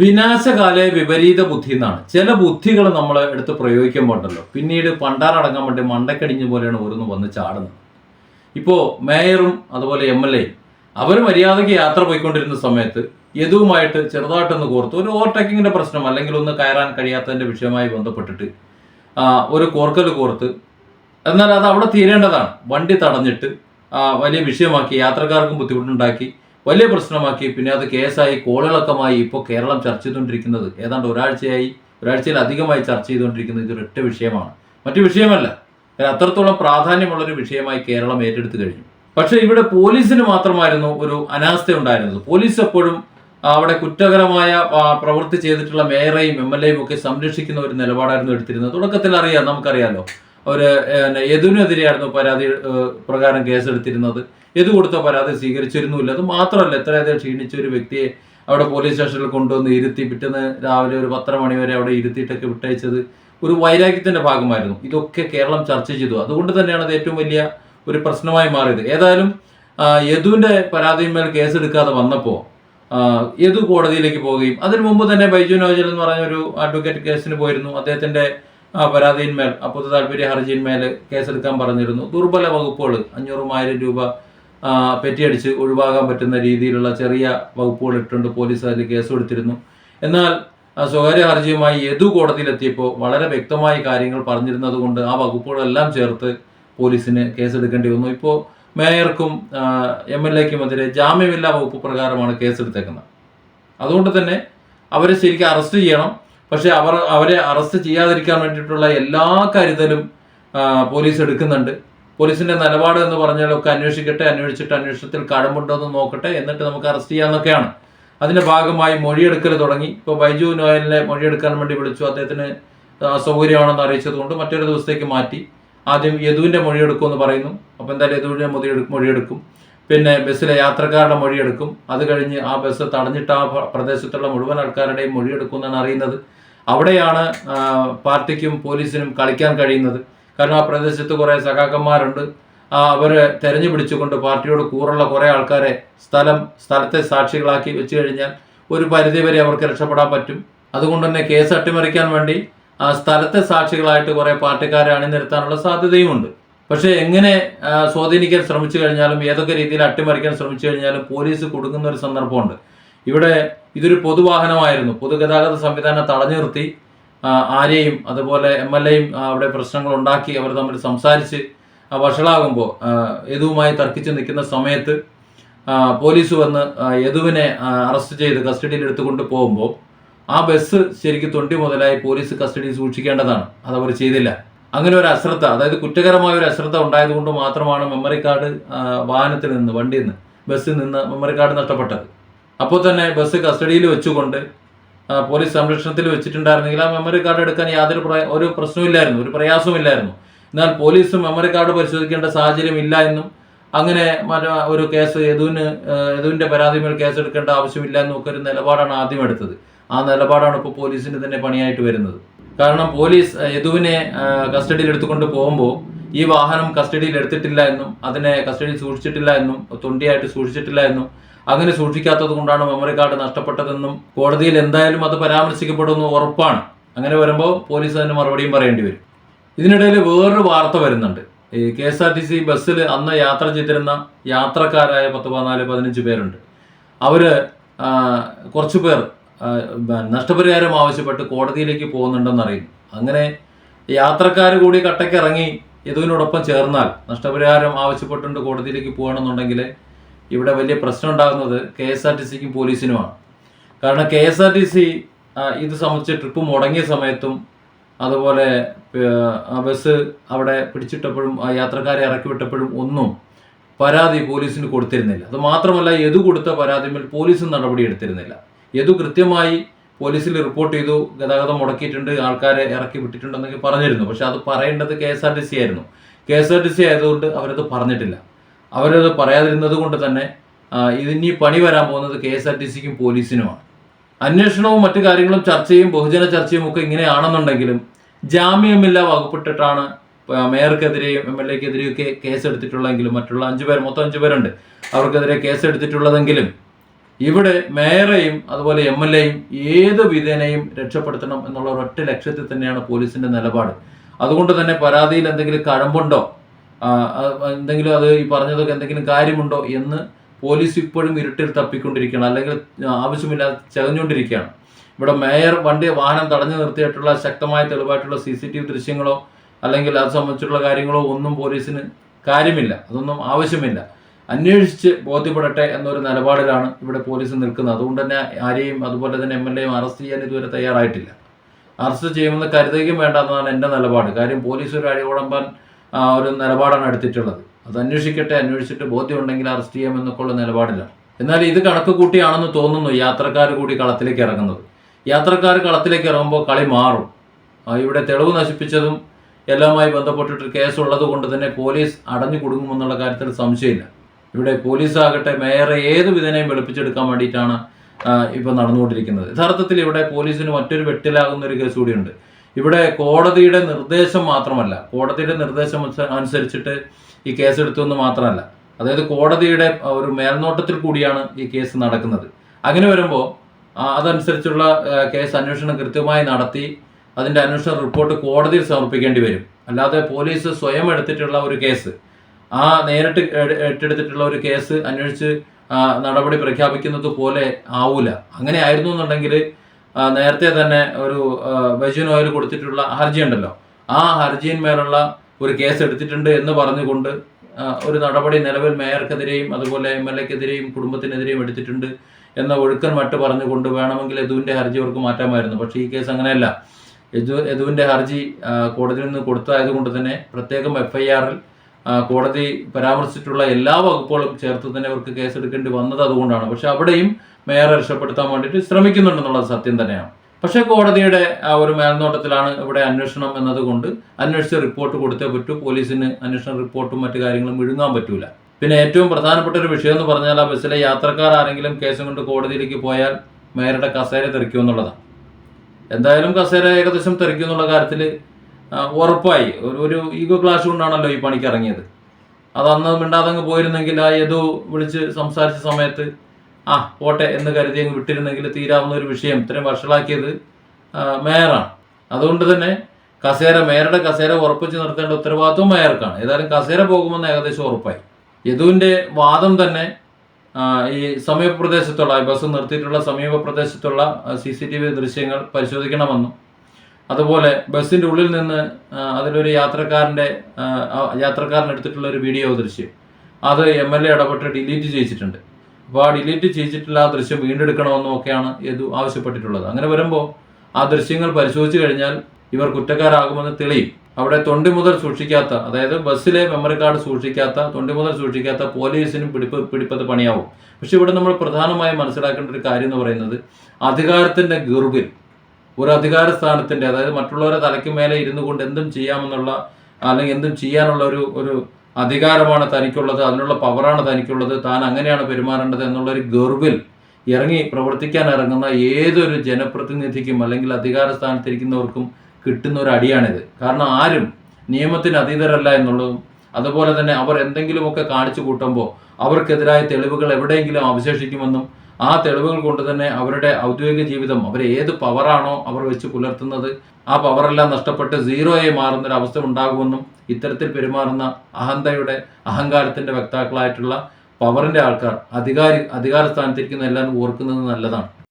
വിനാശകാലെ വിപരീത ബുദ്ധി എന്നാണ്. ചില ബുദ്ധികൾ നമ്മൾ എടുത്ത് പ്രയോഗിക്കുമ്പോണ്ടല്ലോ. പിന്നീട് പണ്ടാറടങ്ങാൻ വേണ്ടി മണ്ടക്കടിഞ്ഞ പോലെയാണ് ഓരോന്ന് വന്ന് ചാടുന്നത്. ഇപ്പോൾ മേയറും അതുപോലെ എം എൽ എ അവർ മര്യാദയ്ക്ക് യാത്ര പോയിക്കൊണ്ടിരുന്ന സമയത്ത് യദുവുമായിട്ട് ചെറുതായിട്ടൊന്ന് കോർത്ത്. ഒരു ഓവർടേക്കിങ്ങിന്റെ പ്രശ്നം അല്ലെങ്കിൽ ഒന്ന് കയറാൻ കഴിയാത്തതിന്റെ വിഷയമായി ബന്ധപ്പെട്ടിട്ട് ഒരു കോർക്കൽ കോർത്ത്. എന്നാൽ അത് അവിടെ തീരേണ്ടതാണ്. വണ്ടി തടഞ്ഞിട്ട് വലിയ വിഷയമാക്കി യാത്രക്കാർക്കും ബുദ്ധിമുട്ടുണ്ടാക്കി. വലിയ പ്രശ്നമാക്കി. പിന്നെ അത് കേസായി കോളിളക്കമായി ഇപ്പോൾ കേരളം ചർച്ച ചെയ്തുകൊണ്ടിരിക്കുന്നത്. ഏതാണ്ട് ഒരാഴ്ചയായി ഒരാഴ്ചയിൽ അധികമായി ചർച്ച ചെയ്തുകൊണ്ടിരിക്കുന്നത് ഇതൊരൊറ്റ വിഷയമാണ്. മറ്റു വിഷയമല്ല. അത്രത്തോളം പ്രാധാന്യമുള്ളൊരു വിഷയമായി കേരളം ഏറ്റെടുത്തു കഴിഞ്ഞു. പക്ഷേ ഇവിടെ പോലീസിന് മാത്രമായിരുന്നു ഒരു അനാസ്ഥ ഉണ്ടായിരുന്നത്. പോലീസ് എപ്പോഴും അവിടെ കുറ്റകരമായ പ്രവൃത്തി ചെയ്തിട്ടുള്ള മേയറേയും എം എൽ എയും ഒക്കെ സംരക്ഷിക്കുന്ന ഒരു നിലപാടായിരുന്നു എടുത്തിരുന്നത്. തുടക്കത്തിൽ അറിയാം നമുക്കറിയാലോ. ഒരു യദുവിനെതിരെയായിരുന്നു പരാതി പ്രകാരം കേസെടുത്തിരുന്നത്. യദു കൊടുത്ത പരാതി സ്വീകരിച്ചിരുന്നില്ല അത് മാത്രമല്ല എത്രയധികം ക്ഷീണിച്ച ഒരു വ്യക്തിയെ അവിടെ പോലീസ് സ്റ്റേഷനിൽ കൊണ്ടുവന്ന് ഇരുത്തി പിറ്റേന്ന് രാവിലെ ഒരു പത്തര മണി വരെ അവിടെ ഇരുത്തിയിട്ടൊക്കെ വിട്ടയച്ചത് ഒരു വൈരാഗ്യത്തിന്റെ ഭാഗമായിരുന്നു. ഇതൊക്കെ കേരളം ചർച്ച ചെയ്തു. അതുകൊണ്ട് തന്നെയാണ് അത് ഏറ്റവും വലിയ ഒരു പ്രശ്നമായി മാറിയത്. ഏതായാലും യദുവിന്റെ പരാതിയിന്മേൽ കേസെടുക്കാതെ വന്നപ്പോൾ യദു കോടതിയിലേക്ക് പോവുകയും അതിനു മുമ്പ് തന്നെ ബൈജു നോജൽ എന്ന് പറഞ്ഞ ഒരു അഡ്വക്കേറ്റ് കേസിന് പോയിരുന്നു. അദ്ദേഹത്തിന്റെ ആ, പൊതു താല്പര്യ ഹർജിയിന്മേൽ കേസെടുക്കാൻ പറഞ്ഞിരുന്നു. ദുർബല വകുപ്പുകൾ അഞ്ഞൂറും ആയിരം രൂപ പെറ്റിയടിച്ച് ഒഴിവാകാൻ പറ്റുന്ന രീതിയിലുള്ള ചെറിയ വകുപ്പുകൾ ഇട്ടുകൊണ്ട് പോലീസ് അതിൽ കേസ് കൊടുത്തിരുന്നു. എന്നാൽ സ്വകാര്യ ഹർജിയുമായി യദു കോടതിയിലെത്തിയപ്പോൾ വളരെ വ്യക്തമായി കാര്യങ്ങൾ പറഞ്ഞിരുന്നത് കൊണ്ട് ആ വകുപ്പുകളെല്ലാം ചേർത്ത് പോലീസിന് കേസെടുക്കേണ്ടി വന്നു. ഇപ്പോൾ മേയർക്കും എം എൽ എക്കുമെതിരെ ജാമ്യമില്ലാ വകുപ്പ് പ്രകാരമാണ് കേസെടുത്തേക്കുന്നത്. അതുകൊണ്ട് തന്നെ അവരെ ശരിക്കും അറസ്റ്റ് ചെയ്യണം. പക്ഷേ അവർ അവരെ അറസ്റ്റ് ചെയ്യാതിരിക്കാൻ വേണ്ടിയിട്ടുള്ള എല്ലാ കരുതലും പോലീസ് എടുക്കുന്നുണ്ട്. പോലീസിന്റെ നിലപാട് എന്ന് പറഞ്ഞാലൊക്കെ അന്വേഷിക്കട്ടെ അന്വേഷിച്ചിട്ട് അന്വേഷണത്തിൽ കഴമ്പുണ്ടോ എന്ന് നോക്കട്ടെ എന്നിട്ട് നമുക്ക് അറസ്റ്റ് ചെയ്യാമെന്നൊക്കെയാണ്. അതിന്റെ ഭാഗമായി മൊഴിയെടുക്കൽ തുടങ്ങി. ഇപ്പോൾ ബൈജു നോയലിനെ മൊഴിയെടുക്കാൻ വേണ്ടി വിളിച്ചു. അദ്ദേഹത്തിന് അസൗകര്യമാണെന്ന് അറിയിച്ചതുകൊണ്ട് മറ്റൊരു ദിവസത്തേക്ക് മാറ്റി. ആദ്യം യദുവിന്റെ മൊഴിയെടുക്കുമെന്ന് പറയുന്നു. അപ്പോൾ എന്തായാലും യദുവിന്റെ മൊഴിയെടു മൊഴിയെടുക്കും. പിന്നെ ബസ്സിലെ യാത്രക്കാരുടെ മൊഴിയെടുക്കും. അത് കഴിഞ്ഞ് ആ ബസ് തടഞ്ഞിട്ട് ആ പ്രദേശത്തുള്ള മുഴുവൻ ആൾക്കാരുടെയും മൊഴിയെടുക്കും എന്നാണ് അറിയുന്നത്. അവിടെയാണ് പാർട്ടിക്കും പോലീസിനും കളിക്കാൻ കഴിയുന്നത്. കാരണം ആ പ്രദേശത്ത് കുറേ സഖാക്കന്മാരുണ്ട്. ആ, അവരെ തെരഞ്ഞു പിടിച്ചുകൊണ്ട് പാർട്ടിയോട് കൂറുള്ള കുറേ ആൾക്കാരെ സ്ഥലം സ്ഥലത്തെ സാക്ഷികളാക്കി വെച്ച് കഴിഞ്ഞാൽ ഒരു പരിധിവരെ അവർക്ക് രക്ഷപ്പെടാൻ പറ്റും. അതുകൊണ്ട് തന്നെ കേസ് അട്ടിമറിക്കാൻ വേണ്ടി ആ സ്ഥലത്തെ സാക്ഷികളായിട്ട് കുറേ പാർട്ടിക്കാരെ അണിനിരത്താനുള്ള സാധ്യതയുമുണ്ട്. പക്ഷേ എങ്ങനെ സ്വാധീനിക്കാൻ ശ്രമിച്ചു കഴിഞ്ഞാലും ഏതൊക്കെ രീതിയിൽ അട്ടിമറിക്കാൻ ശ്രമിച്ചു കഴിഞ്ഞാലും പോലീസ് കൊടുക്കുന്ന ഒരു സന്ദർഭമുണ്ട്. ഇവിടെ ഇതൊരു പൊതുവാഹനമായിരുന്നു. പൊതുഗതാഗത സംവിധാനം തടഞ്ഞു നിർത്തി. ആരെയും അതുപോലെ എം എൽ എയും അവിടെ പ്രശ്നങ്ങൾ ഉണ്ടാക്കി അവർ തമ്മിൽ സംസാരിച്ച് വഷളാകുമ്പോൾ യദുവുമായി തർക്കിച്ച് നിൽക്കുന്ന സമയത്ത് പോലീസ് വന്ന് യദുവിനെ അറസ്റ്റ് ചെയ്ത് കസ്റ്റഡിയിൽ എടുത്തുകൊണ്ട് പോകുമ്പോൾ ആ ബസ് ശരിക്കും തൊണ്ടി മുതലായി പോലീസ് കസ്റ്റഡിയിൽ സൂക്ഷിക്കേണ്ടതാണ്. അതവർ ചെയ്തില്ല. അങ്ങനെ ഒരു അശ്രദ്ധ അതായത് കുറ്റകരമായ ഒരു അശ്രദ്ധ ഉണ്ടായതുകൊണ്ട് മാത്രമാണ് മെമ്മറി കാർഡ് വാഹനത്തിൽ നിന്ന് വണ്ടിയിൽ നിന്ന് ബസ്സിൽ നിന്ന് മെമ്മറി കാർഡ് നഷ്ടപ്പെട്ടത്. അപ്പോൾ തന്നെ ബസ് കസ്റ്റഡിയിൽ വെച്ചുകൊണ്ട് പോലീസ് സംരക്ഷണത്തിൽ വെച്ചിട്ടുണ്ടായിരുന്നെങ്കിൽ ആ മെമ്മറി കാർഡ് എടുക്കാൻ യാതൊരു ഒരു പ്രശ്നവുമില്ലായിരുന്നു ഒരു പ്രയാസമില്ലായിരുന്നു എന്നാൽ പോലീസ് മെമ്മറി കാർഡ് പരിശോധിക്കേണ്ട സാഹചര്യം ഇല്ല എന്നും അങ്ങനെ ഒരു കേസ് യദുവിന് യദുവിന്റെ കേസ് എടുക്കേണ്ട ആവശ്യമില്ല എന്നൊക്കെ ഒരു നിലപാടാണ് ആദ്യം എടുത്തത്. ആ നിലപാടാണ് ഇപ്പോൾ പോലീസിന് തന്നെ പണിയായിട്ട് വരുന്നത്. കാരണം പോലീസ് യദുവിനെ കസ്റ്റഡിയിൽ എടുത്തുകൊണ്ട് പോകുമ്പോൾ ഈ വാഹനം കസ്റ്റഡിയിൽ എടുത്തിട്ടില്ല എന്നും അതിനെ കസ്റ്റഡിയിൽ സൂക്ഷിച്ചിട്ടില്ല എന്നും തൊണ്ടിയായിട്ട് സൂക്ഷിച്ചിട്ടില്ല എന്നും അങ്ങനെ സൂക്ഷിക്കാത്തത് കൊണ്ടാണ് മെമ്മറി കാർഡ് നഷ്ടപ്പെട്ടതെന്നും കോടതിയിൽ എന്തായാലും അത് പരാമർശിക്കപ്പെടുമെന്ന് ഉറപ്പാണ്. അങ്ങനെ വരുമ്പോൾ പോലീസ് അതിന് മറുപടിയും പറയേണ്ടി വരും. ഇതിനിടയിൽ വേറൊരു വാർത്ത വരുന്നുണ്ട്. ഈ K S R T C ബസ്സിൽ അന്ന് യാത്ര ചെയ്തിരുന്ന യാത്രക്കാരായ പത്ത് പതിനാല് പതിനഞ്ച് പേരുണ്ട്. അവർ കുറച്ച് പേർ നഷ്ടപരിഹാരം ആവശ്യപ്പെട്ട് കോടതിയിലേക്ക് പോകുന്നുണ്ടെന്ന് അറിയുന്നു അങ്ങനെ യാത്രക്കാർ കൂടി കട്ടയ്ക്ക് ഇറങ്ങി ഇതിനോടൊപ്പം ചേർന്നാൽ നഷ്ടപരിഹാരം ആവശ്യപ്പെട്ടുകൊണ്ട് കോടതിയിലേക്ക് പോകണമെന്നുണ്ടെങ്കിൽ ഇവിടെ വലിയ പ്രശ്നം ഉണ്ടാകുന്നത് കെ എസ് ആർ ടി സിക്കും പോലീസിനുമാണ്. കാരണം K S R T C ഇത് സംബന്ധിച്ച് ട്രിപ്പ് മുടങ്ങിയ സമയത്തും അതുപോലെ ബസ് അവിടെ പിടിച്ചിട്ടപ്പോഴും ആ യാത്രക്കാരെ ഇറക്കി വിട്ടപ്പോഴും ഒന്നും പരാതി പോലീസിന് കൊടുത്തിരുന്നില്ല. അത് മാത്രമല്ല എതു കൊടുത്ത പരാതിമേൽ പോലീസും നടപടി എടുത്തിരുന്നില്ല. യതു കൃത്യമായി പോലീസിൽ റിപ്പോർട്ട് ചെയ്തു ഗതാഗതം മുടക്കിയിട്ടുണ്ട് ആൾക്കാരെ ഇറക്കി വിട്ടിട്ടുണ്ടെന്നൊക്കെ പറഞ്ഞിരുന്നു. പക്ഷെ അത് പറയേണ്ടത് K S R T C ആയിരുന്നു. K S R T C ആയതുകൊണ്ട് അവരത് പറഞ്ഞിട്ടില്ല. അവരത് പറയാതിരുന്നത് കൊണ്ട് തന്നെ ഇതിനി പണി വരാൻ പോകുന്നത് കെ എസ് ആർ ടി സിക്കും പോലീസിനുമാണ്. അന്വേഷണവും മറ്റു കാര്യങ്ങളും ചർച്ചയും ബഹുജന ചർച്ചയും ഒക്കെ ഇങ്ങനെയാണെന്നുണ്ടെങ്കിലും ജാമ്യമില്ലാ വകുപ്പിട്ടിട്ടാണ് മേയർക്കെതിരെയും എം എൽ എക്കെതിരെയും ഒക്കെ കേസ് എടുത്തിട്ടുള്ളതെങ്കിലും മറ്റുള്ള അഞ്ചു പേർ മൊത്തം അഞ്ചു പേരുണ്ട്. അവർക്കെതിരെ കേസ് എടുത്തിട്ടുള്ളതെങ്കിലും ഇവിടെ മേയറെയും അതുപോലെ എം എൽ എയും ഏത് വിധേനയും രക്ഷപ്പെടുത്തണം എന്നുള്ള ഒരൊറ്റ ലക്ഷ്യത്തിൽ തന്നെയാണ് പോലീസിന്റെ നിലപാട്. അതുകൊണ്ട് തന്നെ പരാതിയിൽ എന്തെങ്കിലും കഴമ്പുണ്ടോ? എന്തെങ്കിലും അത് ഈ പറഞ്ഞതൊക്കെ എന്തെങ്കിലും കാര്യമുണ്ടോ എന്ന് പോലീസ് ഇപ്പോഴും ഇരുട്ടിൽ തപ്പിക്കൊണ്ടിരിക്കുകയാണ്. അല്ലെങ്കിൽ ആവശ്യമില്ലാതെ ചകഞ്ഞുകൊണ്ടിരിക്കുകയാണ്. ഇവിടെ മേയർ വണ്ടി വാഹനം തടഞ്ഞു നിർത്തിയിട്ടുള്ള ശക്തമായ തെളിവായിട്ടുള്ള സി സി ടി വി ദൃശ്യങ്ങളോ അല്ലെങ്കിൽ അത് സംബന്ധിച്ചുള്ള കാര്യങ്ങളോ ഒന്നും പോലീസിന് കാര്യമില്ല. അതൊന്നും ആവശ്യമില്ല. അന്വേഷിച്ച് ബോധ്യപ്പെടട്ടെ എന്നൊരു നിലപാടിലാണ് ഇവിടെ പോലീസ് നിൽക്കുന്നത്. അതുകൊണ്ട് തന്നെ ആരെയും അതുപോലെ തന്നെ എം എൽ എയും അറസ്റ്റ് ചെയ്യാൻ ഇതുവരെ തയ്യാറായിട്ടില്ല. അറസ്റ്റ് ചെയ്യുമെന്ന് കരുതുകയും വേണ്ട എന്നതാണ് എന്റെ നിലപാട്. കാര്യം പോലീസ് ഒരു ആ, ഒരു നിലപാടാണ് എടുത്തിട്ടുള്ളത്. അത് അന്വേഷിക്കട്ടെ അന്വേഷിച്ചിട്ട് ബോധ്യമുണ്ടെങ്കിൽ അറസ്റ്റ് ചെയ്യാമെന്നൊക്കെ ഉള്ള നിലപാടിലാണ് എന്നാൽ ഇത് കണക്ക് കൂട്ടിയാണെന്ന് തോന്നുന്നു യാത്രക്കാർ കൂടി കളത്തിലേക്ക് ഇറങ്ങുന്നത്. യാത്രക്കാർ കളത്തിലേക്ക് ഇറങ്ങുമ്പോൾ കളി മാറും. ഇവിടെ തെളിവ് നശിപ്പിച്ചതും എല്ലാമായി ബന്ധപ്പെട്ടിട്ട് കേസുള്ളത് കൊണ്ട് തന്നെ പോലീസ് അടഞ്ഞു കൊടുക്കുമെന്നുള്ള കാര്യത്തിൽ സംശയമില്ല. ഇവിടെ പോലീസ് ആകട്ടെ മേയറെ ഏത് വിധനയും വെളുപ്പിച്ചെടുക്കാൻ വേണ്ടിയിട്ടാണ് ഇപ്പോൾ നടന്നുകൊണ്ടിരിക്കുന്നത്. യഥാർത്ഥത്തിൽ ഇവിടെ പോലീസിന് മറ്റൊരു വെട്ടിലാകുന്ന ഒരു കേസ് കൂടിയുണ്ട്. ഇവിടെ കോടതിയുടെ നിർദ്ദേശം മാത്രമല്ല കോടതിയുടെ നിർദ്ദേശം അനുസരിച്ചിട്ട് ഈ കേസ് എടുത്തെന്ന് മാത്രമല്ല അതായത് കോടതിയുടെ ഒരു മേൽനോട്ടത്തിൽ കൂടിയാണ് ഈ കേസ് നടക്കുന്നത്. അങ്ങനെ വരുമ്പോൾ അതനുസരിച്ചുള്ള കേസ് അന്വേഷണം കൃത്യമായി നടത്തി അതിന്റെ അന്വേഷണ റിപ്പോർട്ട് കോടതിയിൽ സമർപ്പിക്കേണ്ടി വരും. അല്ലാതെ പോലീസ് സ്വയം എടുത്തിട്ടുള്ള ഒരു കേസ് ആ നേരിട്ട് ഏറ്റെടുത്തിട്ടുള്ള ഒരു കേസ് അന്വേഷിച്ച് നടപടി പ്രഖ്യാപിക്കുന്നത് പോലെ ആവൂല. അങ്ങനെ ആയിരുന്നു എന്നുണ്ടെങ്കിൽ നേരത്തെ തന്നെ ഒരു വെജിൻ ഓയിൽ കൊടുത്തിട്ടുള്ള ഹർജി ഉണ്ടല്ലോ. ആ ഹർജിയിന്മേലുള്ള ഒരു കേസ് എടുത്തിട്ടുണ്ട് എന്ന് പറഞ്ഞുകൊണ്ട് ഒരു നടപടി നിലവിൽ മേയർക്കെതിരെയും അതുപോലെ എം എൽ എക്കെതിരെയും കുടുംബത്തിനെതിരെയും എടുത്തിട്ടുണ്ട് എന്ന ഒഴുക്കൻ മട്ട് പറഞ്ഞുകൊണ്ട് വേണമെങ്കിൽ യദുവിന്റെ ഹർജി അവർക്ക് മാറ്റാമായിരുന്നു. പക്ഷേ ഈ കേസ് അങ്ങനെയല്ല. യദു യദുവിന്റെ ഹർജി കോടതിയിൽ നിന്ന് കൊടുത്തതായതുകൊണ്ട് തന്നെ പ്രത്യേകം എഫ് ഐ ആറിൽ കോടതി പരാമർശിച്ചിട്ടുള്ള എല്ലാ വകുപ്പുകളും ചേർത്ത് തന്നെ അവർക്ക് കേസെടുക്കേണ്ടി വന്നത് അതുകൊണ്ടാണ്. പക്ഷെ അവിടെയും മേയറെ രക്ഷപ്പെടുത്താൻ വേണ്ടിയിട്ട് ശ്രമിക്കുന്നുണ്ടെന്നുള്ളത് സത്യം തന്നെയാണ്. പക്ഷേ കോടതിയുടെ ആ ഒരു മേൽനോട്ടത്തിലാണ് ഇവിടെ അന്വേഷണം എന്നതുകൊണ്ട് അന്വേഷിച്ച റിപ്പോർട്ട് കൊടുത്തേ പറ്റൂ പോലീസിന് അന്വേഷണ റിപ്പോർട്ടും മറ്റു കാര്യങ്ങളും വിഴുങ്ങാൻ പറ്റൂല. പിന്നെ ഏറ്റവും പ്രധാനപ്പെട്ട ഒരു വിഷയം എന്ന് പറഞ്ഞാൽ ആ ബസ്സിലെ യാത്രക്കാർ ആരെങ്കിലും കേസും കൊണ്ട് കോടതിയിലേക്ക് പോയാൽ മേയറുടെ കസേര തെറിക്കുമെന്നുള്ളതാണ് എന്തായാലും കസേര ഏകദേശം തെറിക്കുമെന്നുള്ള കാര്യത്തിൽ ഉറപ്പായി. ഒരു ഒരു ഈഗോ ക്ലാഷ് കൊണ്ടാണല്ലോ ഈ പണിക്ക് ഇറങ്ങിയത്. അത് അന്ന് മിണ്ടാതങ്ങ് പോയിരുന്നെങ്കിൽ ആ യദു വിളിച്ച് സംസാരിച്ച സമയത്ത് ആ പോട്ടെ എന്ന് കരുതി അങ്ങ് വിട്ടിരുന്നെങ്കിൽ തീരാവുന്ന ഒരു വിഷയം. ഇത്രയും വഷളാക്കിയത് മേയറാണ്. അതുകൊണ്ട് തന്നെ കസേര മേയറുടെ കസേര ഉറപ്പിച്ച് നിർത്തേണ്ട ഉത്തരവാദിത്വം മേയർക്കാണ്. ഏതായാലും കസേര പോകുമെന്ന് ഏകദേശം ഉറപ്പായി. യദുവിന്റെ വാദം തന്നെ ഈ സമീപ പ്രദേശത്തുള്ള ബസ് നിർത്തിയിട്ടുള്ള സമീപ പ്രദേശത്തുള്ള സി സി ടി വി ദൃശ്യങ്ങൾ പരിശോധിക്കണമെന്നും അതുപോലെ ബസ്സിന്റെ ഉള്ളിൽ നിന്ന് അതിലൊരു യാത്രക്കാരന്റെ യാത്രക്കാരൻ എടുത്തിട്ടുള്ള ഒരു വീഡിയോ ദൃശ്യം. അത് എം എൽ എ ഇടപെട്ട് ഡിലീറ്റ് ചെയ്യിച്ചിട്ടുണ്ട്. ഡിലീറ്റ് ചെയ്തിട്ടുള്ള ആ ദൃശ്യം വീണ്ടെടുക്കണമെന്നും ഒക്കെയാണ് യദു ആവശ്യപ്പെട്ടിട്ടുള്ളത്. അങ്ങനെ വരുമ്പോൾ ആ ദൃശ്യങ്ങൾ പരിശോധിച്ചു കഴിഞ്ഞാൽ ഇവർ കുറ്റക്കാരാകുമെന്ന് തെളിയും. അവിടെ തൊണ്ടി മുതൽ സൂക്ഷിക്കാത്ത അതായത് ബസ്സിലെ മെമ്മറി കാർഡ് സൂക്ഷിക്കാത്ത തൊണ്ടി മുതൽ സൂക്ഷിക്കാത്ത പോലീസിനും പിടിപ്പ് പിടിപ്പത് പണിയാവും. പക്ഷെ ഇവിടെ നമ്മൾ പ്രധാനമായും മനസ്സിലാക്കേണ്ട ഒരു കാര്യം എന്ന് പറയുന്നത് അധികാരത്തിന്റെ ഗർവിൽ ഒരു അധികാര സ്ഥാനത്തിന്റെ അതായത് മറ്റുള്ളവരെ തലയ്ക്ക് മേലെ ഇരുന്നു കൊണ്ട് എന്തും ചെയ്യാമെന്നുള്ള അല്ലെങ്കിൽ എന്തും ചെയ്യാനുള്ള ഒരു ഒരു അധികാരമാണ് തനിക്കുള്ളത് അതിനുള്ള പവറാണ് തനിക്കുള്ളത് താൻ അങ്ങനെയാണ് പെരുമാറേണ്ടത് എന്നുള്ളൊരു ഗർവിൽ ഇറങ്ങി പ്രവർത്തിക്കാൻ ഇറങ്ങുന്ന ഏതൊരു ജനപ്രതിനിധിക്കും അല്ലെങ്കിൽ അധികാര സ്ഥാനത്തിരിക്കുന്നവർക്കും കിട്ടുന്ന ഒരു അടിയാണിത്. കാരണം ആരും നിയമത്തിന് അതീതരല്ല എന്നുള്ളതും അതുപോലെ തന്നെ അവർ എന്തെങ്കിലുമൊക്കെ കാണിച്ചു കൂട്ടുമ്പോൾ അവർക്കെതിരായ തെളിവുകൾ എവിടെയെങ്കിലും അവശേഷിക്കുമെന്നും ആ തെളിവുകൾ കൊണ്ട് തന്നെ അവരുടെ ഔദ്യോഗിക ജീവിതം അവർ ഏത് പവറാണോ അവർ വെച്ച് പുലർത്തുന്നത് ആ പവറെല്ലാം നഷ്ടപ്പെട്ട് സീറോയായി മാറുന്ന ഒരു അവസ്ഥ ഉണ്ടാകുമെന്നും ഇത്തരത്തിൽ പെരുമാറുന്ന അഹന്തയുടെ അഹങ്കാരത്തിന്റെ വക്താക്കളായിട്ടുള്ള പവറിന്റെ ആൾക്കാർ അധികാരി അധികാര സ്ഥാനത്തിരിക്കുന്ന എല്ലാവരും ഓർക്കുന്നത് നല്ലതാണ്.